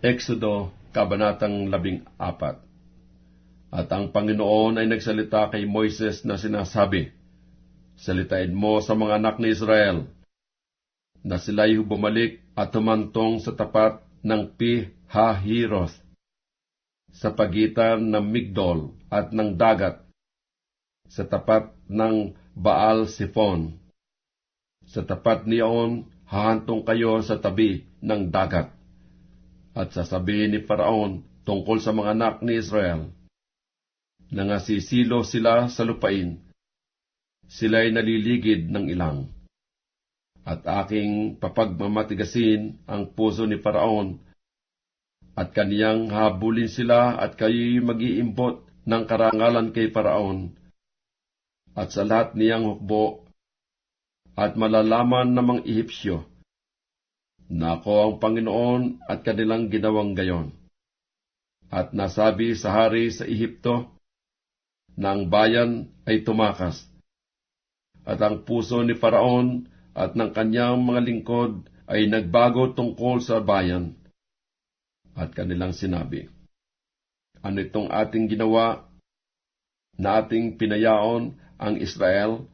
Exodo, Kabanatang 14 At ang Panginoon ay nagsalita kay Moises na sinasabi, Salitain mo sa mga anak ni Israel, na sila'y bumalik at tumantong sa tapat ng Pi-Hahiroth, sa pagitan ng Migdol at ng dagat, sa tapat ng Baal Sifon. Sa tapat niyon, hahantong kayo sa tabi ng dagat. At sasabihin ni Faraon tungkol sa mga anak ni Israel, na ngasisilo sila sa lupain, sila'y naliligid ng ilang. At aking papagmamatigasin ang puso ni Faraon, at kaniyang habulin sila at kayo'y mag-iimbot ng karangalan kay Faraon, at sa lahat niyang hukbo, at malalaman ng mga Ehipsyo, na ako ang Panginoon at kanilang ginawang gayon. At nasabi sa hari sa Ehipto, na ang bayan ay tumakas, at ang puso ni Faraon at ng kanyang mga lingkod ay nagbago tungkol sa bayan. At kanilang sinabi, Ano itong ating ginawa na ating pinayaon ang Israel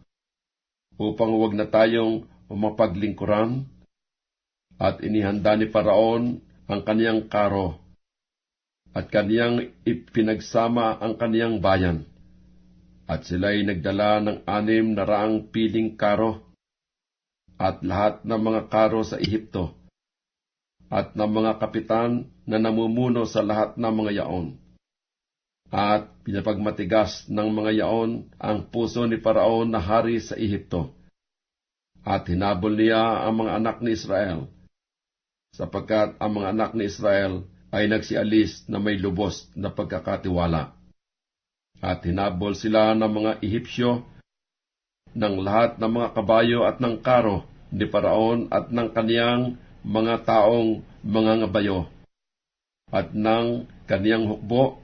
upang huwag na tayong mapaglingkuran at inihanda ni Paraon ang kaniyang karo at kaniyang ipinagsama ang kaniyang bayan at sila'y nagdala ng anim na raang piling karo at lahat ng mga karo sa Ehipto at ng mga kapitan na namumuno sa lahat ng mga yaon. At pinapagmatigas ng mga yaon ang puso ni Paraon na hari sa Ehipto. At hinabol niya ang mga anak ni Israel, sapagkat ang mga anak ni Israel ay nagsialis na may lubos na pagkakatiwala. At hinabol sila ng mga Ehipsyo ng lahat ng mga kabayo at ng karo ni Paraon at ng kaniyang mga taong mga ngabayo at ng kaniyang hukbo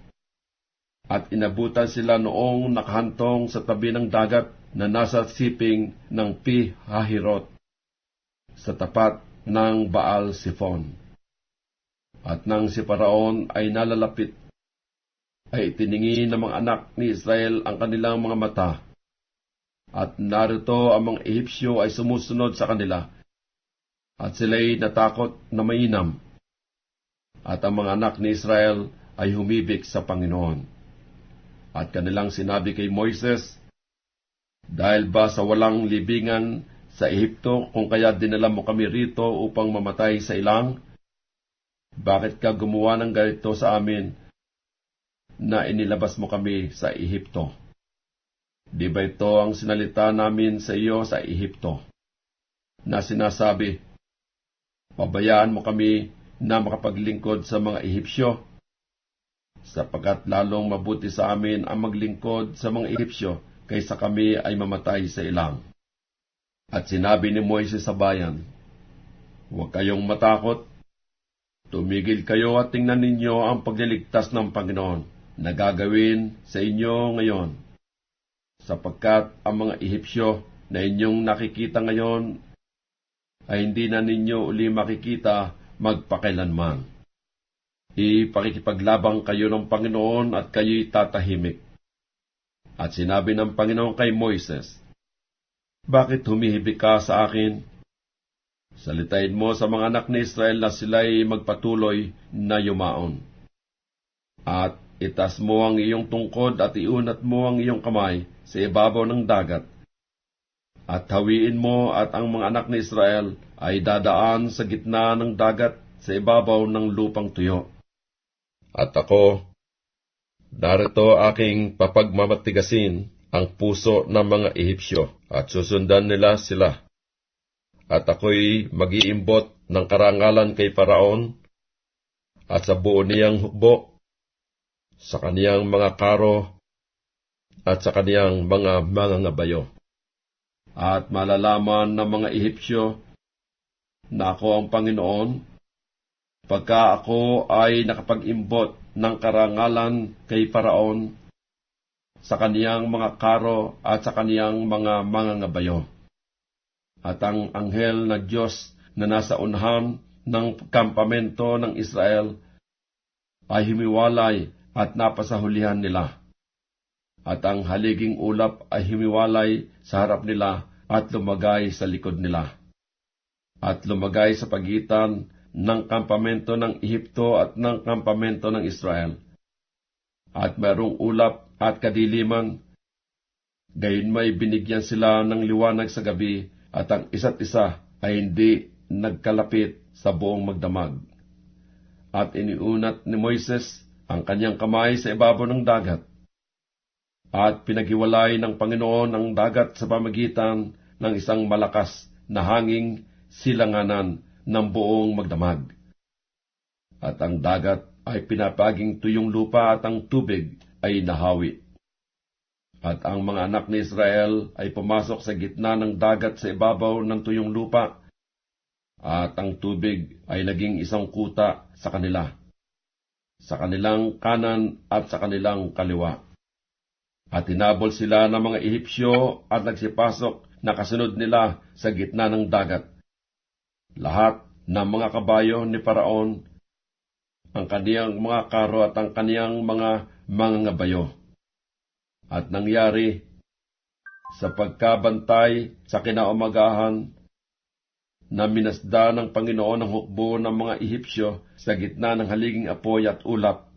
at inabutan sila noong nakahantong sa tabi ng dagat na nasa siping ng Pi Hahirot sa tapat ng Baal Sifon. At nang si Paraon ay nalalapit, ay itiningin ng mga anak ni Israel ang kanilang mga mata. At narito ang mga Ehipsyo ay sumusunod sa kanila. At sila'y natakot na mainam. At ang mga anak ni Israel ay humibik sa Panginoon. At kanilang sinabi kay Moises, Dahil ba sa walang libingan sa Ehipto kung kaya dinala mo kami rito upang mamatay sa ilang? Bakit ka gumawa ng ganito sa amin na inilabas mo kami sa Ehipto? Di ba ito ang sinalita namin sa iyo sa Ehipto? Na sinasabi, Pabayaan mo kami na makapaglingkod sa mga Ehipsyo, sapagkat lalong mabuti sa amin ang maglingkod sa mga Ehipsyo kaysa kami ay mamatay sa ilang. At sinabi ni Moises sa bayan, Huwag kayong matakot, tumigil kayo at tingnan ninyo ang pagliligtas ng Panginoon na gagawin sa inyo ngayon, sapagkat ang mga Ehipsyo na inyong nakikita ngayon ay hindi na ninyo uli makikita magpakailanman. Ipakikipaglabang kayo ng Panginoon at kayo'y tatahimik. At sinabi ng Panginoon kay Moises, Bakit humihibik ka sa akin? Salitain mo sa mga anak ni Israel na sila'y magpatuloy na yumaon. At itas mo ang iyong tungkod at iunat mo ang iyong kamay sa ibabaw ng dagat. At hawiin mo at ang mga anak ni Israel ay dadaan sa gitna ng dagat sa ibabaw ng lupang tuyo. At ako, darito aking papagmamatigasin ang puso ng mga Ehipsyo at susundan nila sila. At ako'y mag-iimbot ng karangalan kay Paraon at sa buo niyang hukbo, sa kaniyang mga karo at sa kaniyang mga mga ngabayo. At malalaman ng mga Ehipsyo na ako ang Panginoon pagka ako ay nakapag-imbot ng karangalan kay Paraon sa kaniyang mga karo at sa kaniyang mga mga ngabayo. At ang anghel na Diyos na nasa unahan ng kampamento ng Israel ay himiwalay at napasahulihan nila. At ang haliging ulap ay himiwalay sa harap nila at lumagay sa likod nila. At lumagay sa pagitan ng kampamento ng Ehipto at ng kampamento ng Israel. At mayroong ulap at kadiliman, gayon may binigyan sila ng liwanag sa gabi at ang isa't isa ay hindi nagkalapit sa buong magdamag. At iniunat ni Moises ang kanyang kamay sa ibabaw ng dagat. At pinaghiwalay ng Panginoon ang dagat sa pamagitan ng isang malakas na hanging silanganan ng buong magdamag. At ang dagat ay pinapaging tuyong lupa at ang tubig ay nahawi. At ang mga anak ni Israel ay pumasok sa gitna ng dagat sa ibabaw ng tuyong lupa, at ang tubig ay naging isang kuta sa kanila, sa kanilang kanan at sa kanilang kaliwa. At tinabol sila ng mga Ehipsyo at nagsipasok na kasunod nila sa gitna ng dagat. Lahat ng mga kabayo ni Paraon, ang kaniyang mga karo at ang kaniyang mga mangangabayo. At nangyari, sa pagkabantay sa kinaumagahan, na minasda ng Panginoon ang hukbo ng mga Ehipsyo sa gitna ng haliging apoy at ulap,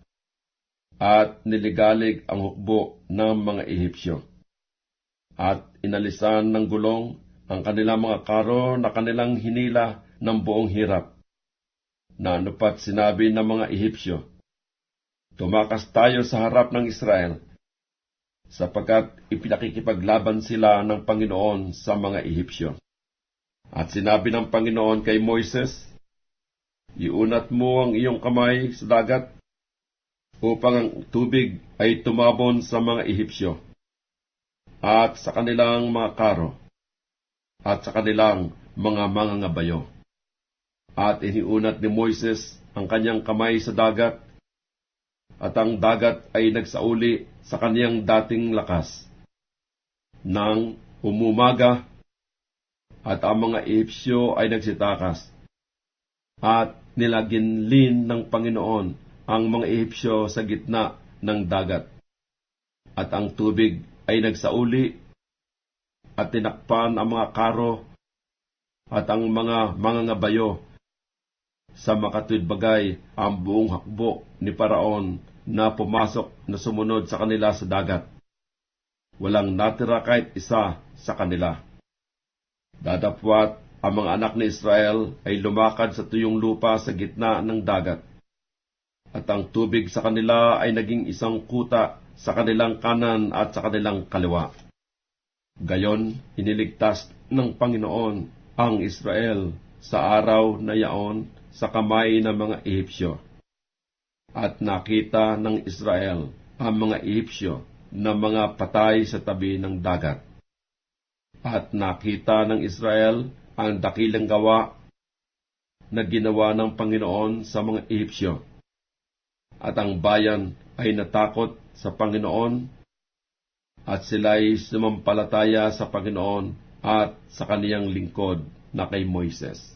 at niligalig ang hukbo ng mga Ehipsyo. At inalisan ng gulong ang kanilang mga karo na kanilang hinila ng buong hirap. Na anupat sinabi ng mga Ehipsyo, Tumakas tayo sa harap ng Israel, sapagkat ipinakikipaglaban sila ng Panginoon sa mga Ehipsyo. At sinabi ng Panginoon kay Moises, Iunat mo ang iyong kamay sa dagat, upang ang tubig ay tumabon sa mga Ehipsyo, at sa kanilang mga karo, at sa kanilang mga mangangabayo. At iniunat ni Moises ang kanyang kamay sa dagat, at ang dagat ay nagsauli sa kaniyang dating lakas. Nang umumaga, at ang mga Ehipsyo ay nagsitakas, at nilaginlin ng Panginoon ang mga Ehipsyo sa gitna ng dagat. At ang tubig ay nagsauli, at tinakpan ang mga karo, at ang mga mangangabayo sa makatwid bagay ang buong hakbo ni Paraon na pumasok na sumunod sa kanila sa dagat. Walang natira kahit isa sa kanila. Dadapwat ang mga anak ni Israel ay lumakad sa tuyong lupa sa gitna ng dagat. At ang tubig sa kanila ay naging isang kuta sa kanilang kanan at sa kanilang kaliwa. Gayon, iniligtas ng Panginoon ang Israel sa araw na yaon sa kamay ng mga Ehipsyo. At nakita ng Israel ang mga Ehipsyo na mga patay sa tabi ng dagat. At nakita ng Israel ang dakilang gawa na ginawa ng Panginoon sa mga Ehipsyo. At ang bayan ay natakot sa Panginoon at sila'y sumampalataya sa Panginoon at sa kaniyang lingkod na kay Moises.